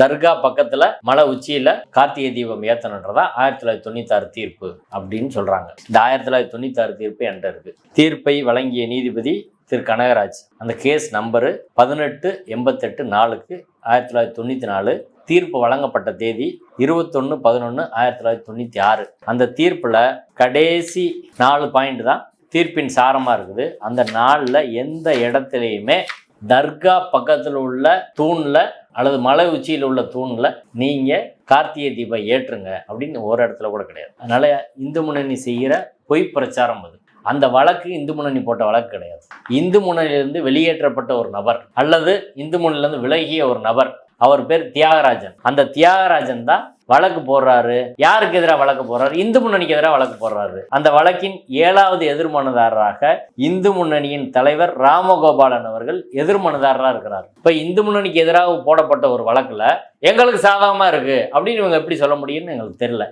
தர்கா பக்கத்துல மலை உச்சியில கார்த்திகை தீபம் ஏத்தணுன்றதா ஆயிரத்தி தொள்ளாயிரத்தி தொண்ணூத்தாறு தீர்ப்பு அப்படின்னு சொல்றாங்க. இந்த ஆயிரத்தி தொள்ளாயிரத்தி தொண்ணூத்தாறு தீர்ப்பு என்கிட்ட இருக்கு. தீர்ப்பை வழங்கிய நீதிபதி திரு கனகராஜ். அந்த கேஸ் நம்பரு பதினெட்டு எண்பத்தெட்டு நாலுக்கு ஆயிரத்தி தொள்ளாயிரத்தி தொண்ணூற்றி நாலு. தீர்ப்பு வழங்கப்பட்ட தேதி இருபத்தொன்று பதினொன்று ஆயிரத்தி தொள்ளாயிரத்தி தொண்ணூற்றி ஆறு. அந்த தீர்ப்பில் கடைசி நாலு பாயிண்ட் தான் தீர்ப்பின் சாரமாக இருக்குது. அந்த நாளில் எந்த இடத்துலையுமே தர்கா பக்கத்தில் உள்ள தூணில் அல்லது மலை உச்சியில் உள்ள தூணில் நீங்கள் கார்த்திகை தீபம் ஏற்றுங்க அப்படின்னு ஒரு இடத்துல கூட கிடையாது. அதனால் இந்து முன்னணி செய்கிற பொய் பிரச்சாரம் அது. அந்த வழக்கு இந்து முன்னணி போட்ட வழக்கு கிடையாது. இந்து முன்னணியிலிருந்து வெளியேற்றப்பட்ட ஒரு நபர் அல்லது இந்து முன்னணியிலிருந்து விலகிய ஒரு நபர் அவர் பேர் தியாகராஜன். அந்த தியாகராஜன் தான் வழக்கு போடுறாரு. யாருக்கு எதிராக வழக்கு போடுறாரு? இந்து முன்னணிக்கு எதிராக வழக்கு போடுறாரு. அந்த வழக்கின் ஏழாவது எதிர்மனுதாரராக இந்து முன்னணியின் தலைவர் ராமகோபாலன் அவர்கள் எதிர்மனுதாரராக இருக்கிறார். இப்போ இந்து முன்னணிக்கு எதிராக போடப்பட்ட ஒரு வழக்கில் எங்களுக்கு சாதகமாக இருக்குது அப்படின்னு இவங்க எப்படி சொல்ல முடியும்னு எங்களுக்கு தெரியல.